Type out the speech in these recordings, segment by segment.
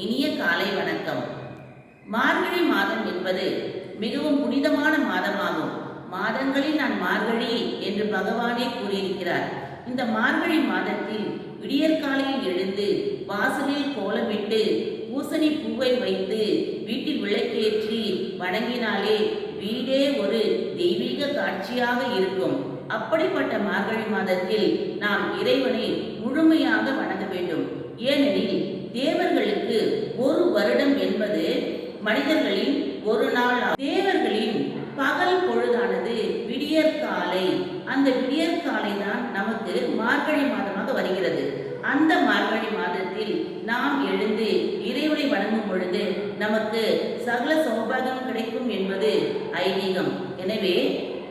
இனிய காலை வணக்கம். மார்கழி மாதம் என்பது மிகவும் புனிதமான மாதமாகும். மாதங்களில் நான் மார்கழி என்று பகவானே கூறியிருக்கிறார். இந்த மார்கழி மாதத்தில் விடியற்காலையில் எழுந்து வாசலில் கோலமிட்டு பூசணி பூவை வைத்து வீட்டில் விளக்கேற்றி வணங்கினாலே வீடே ஒரு தெய்வீக காட்சியாக இருக்கும். அப்படிப்பட்ட மார்கழி மாதத்தில் நாம் இறைவனை முழுமையாக வணங்க வேண்டும். மனிதர்களின் ஒரு நாள் தேவர்களின் பகல் பொழுதானது விடியற்காலை. அந்த விடியற்காலை தான் நமக்கு மார்கழி மாதமாக வருகிறது. அந்த மார்கழி மாதத்தில் நாம் எழுந்து இறைவனை வணங்கும் பொழுது நமக்கு சகல சௌபாகியம் கிடைக்கும் என்பது ஐதீகம். எனவே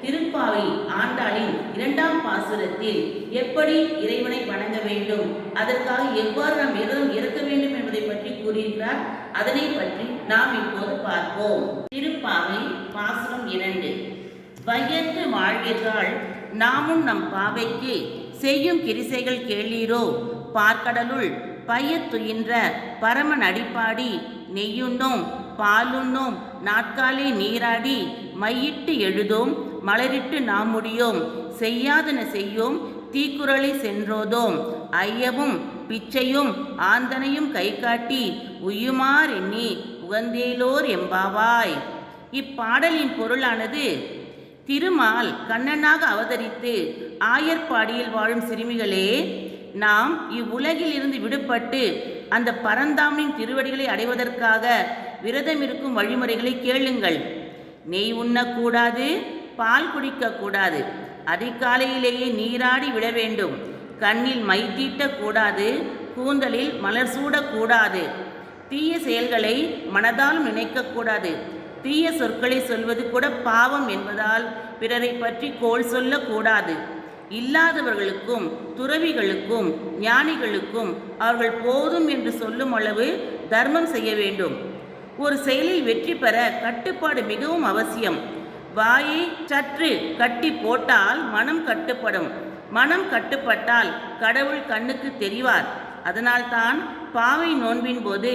திருப்பாவை ஆண்டாளின் இரண்டாம் பாசுரத்தில் எப்படி இறைவனை வணங்க வேண்டும்? அதற்காக எவ்வாறு நாம் விரதம் இருக்க வேண்டும் என்பதை பற்றி கூறியிருக்கிறார் அதனை பற்றி நாம் இப்போது பார்ப்போம். திருப்பாவை பாசுரம் இரண்டு. வையத்து வாழ்கிறாள் நாமும் நம் பாவைக்கு செய்யும் கிரிசைகள் கேளீரோ? பார்க்கடலுள் பயத்துயின்ற பரமன் அடிப்பாடி நெய்யுண்ணோம் பாலுண்ணோம் நாட்காலே நீராடி மையிட்டு எழுதோம் மலரிட்டு நாம் முடியோம் செய்யாதன செய்யோம் தீக்குறளை சென்றோதோம் ஐயவும் பிச்சையும் ஆந்தனையும் கை காட்டி உயுமார் எண்ணி உகந்தேலோர் எம்பாவாய். இப்பாடலின் பொருளானது திருமால் கண்ணனாக அவதரித்து ஆயர்பாடியில் வாழும் சிறுமிகளே நாம் இவ்வுலகில் இருந்து விடுபட்டு அந்த பரந்தாமின் திருவடிகளை அடைவதற்காக விரதம் இருக்கும் வழிமுறைகளை கேளுங்கள். நெய் உண்ணக்கூடாது பால் குடிக்கக்கூடாது அதிகாலையிலேயே நீராடி விட வேண்டும். கண்ணில் மை தீட்டக்கூடாது கூந்தலில் மலர் சூடக்கூடாது தீய செயல்களை மனதால் நினைக்கக்கூடாது தீய சொற்களை சொல்வது கூட பாவம் என்பதால் பிறரை பற்றி கோல் சொல்லக்கூடாது இல்லாதவர்களுக்கும் துறவிகளுக்கும் ஞானிகளுக்கும் அவர்கள் போதும் என்று சொல்லும் அளவு தர்மம் செய்ய வேண்டும். ஒரு செயலில் வெற்றி பெற கட்டுப்பாடு மிகவும் அவசியம். வாயை சற்று கட்டி போட்டால் மனம் கட்டுப்படும். மனம் கட்டுப்பட்டால் கடவுள் கண்ணுக்கு தெரிவார். அதனால்தான் பாவை நோன்பின் போது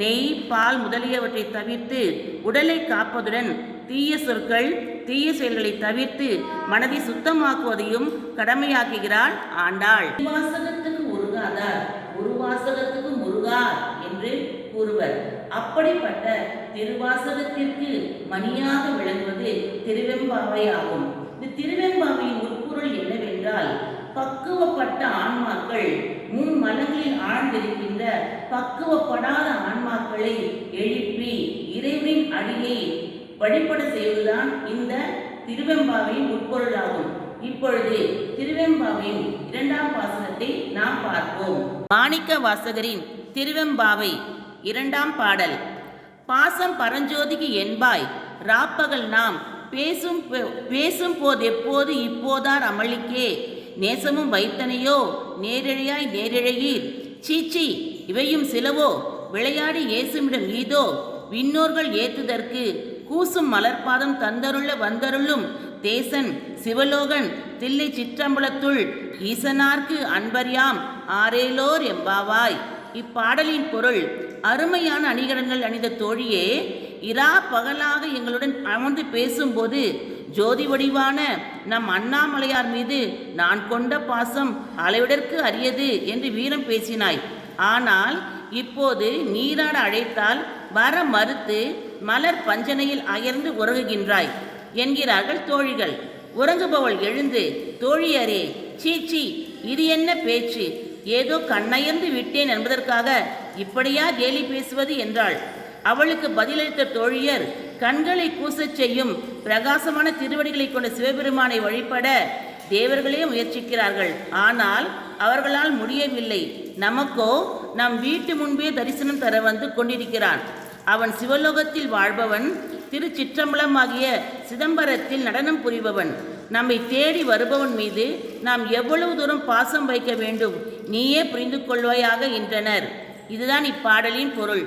நெய் பால் முதலியவற்றை தவிர்த்து உடலை காப்பதுடன் தீய சொற்கள் தீய செயல்களை தவிர்த்து மனதை சுத்தமாக்குவதையும் கடமையாக்குகிறாள் ஆண்டாள். வாசகத்துக்கு உருகாதார் ஒரு வாசகத்துக்கு முருகா என்று கூறுவர். அப்படிப்பட்ட திருவாசகத்திற்கு மணியாக விளங்குவது திருவெம்பாவை ஆகும் இந்த திருவெம்பாவையின் பக்குவப்பட்ட ஆன்மாக்கள் முன் மனங்களில் ஆழ்ந்திருக்கின்ற பக்குவப்படாத ஆன்மாக்களை எழுப்பி இறைவனின் அடியை வழிபட செய்வதுதான் இந்த திருவெம்பாவையின் உட்பொருளாகும் இப்பொழுது திருவெம்பாவின் இரண்டாம் பாசனத்தை நாம் பார்ப்போம். மாணிக்க வாசகரின் திருவெம்பாவை இரண்டாம் பாடல். பாசம் பரஞ்சோதிக்கு என்பாய் ராப்பகல் நாம் பேசும் பேசும் போது எப்போது இப்போதார் அமளிக்கே. நேசமும் வைத்தனையோ? நேரிழையாய் நேரிழையீர். சீச்சி இவையும் சிலவோ? விளையாடி இயேசுமிடம் ஈதோ? விண்ணோர்கள் ஏத்துதற்கு கூசும் மலர்பாதம் தந்தருள வந்தருளும் தேசன் சிவலோகன் தில்லை சிற்றம்பலத்துள் ஈசனார்க்கு அன்பர்யாம் ஆரேலோர் எம்பாவாய். இப்பாடலின் பொருள் அருமையான அணிகலன்கள் அணிந்த தோழியே இரா பகலாக எங்களுடன் அமர்ந்து பேசும்போது ஜோதி வடிவான நம் அண்ணாமலையார் மீது நான் கொண்ட பாசம் அளவிடற்கு அரியது என்று வீரம் பேசினாய். ஆனால் இப்போது நீராட அழைத்தால் வர மறுத்து மலர் பஞ்சனையில் அயர்ந்து உறங்குகின்றாய் என்கிறார்கள் தோழிகள். உறங்குபவள் எழுந்து தோழியரே சீச்சி இது என்ன பேச்சு? ஏதோ கண்ணயர்ந்து விட்டேன் என்பதற்காக இப்படியா கேலி பேசுவது? என்றாள். அவளுக்கு பதிலளித்த தோழியர் கண்களை கூசச் செய்யும் பிரகாசமான திருவடிகளை கொண்ட சிவபெருமானை வழிபட தேவர்களே முயற்சிக்கிறார்கள். ஆனால் அவர்களால் முடியவில்லை. நமக்கோ நம் வீட்டு முன்பே தரிசனம் தர வந்து கொண்டிருக்கிறான். அவன் சிவலோகத்தில் வாழ்பவன் திருச்சிற்றம்பலமாகிய சிதம்பரத்தில் நடனம் புரிபவன். நம்மை தேடி வருபவன் மீது நாம் எவ்வளவு தூரம் பாசம் வைக்க வேண்டும் நீயே புரிந்து கொள்வாயாக என்றனர். இதுதான் இப்பாடலின் பொருள்.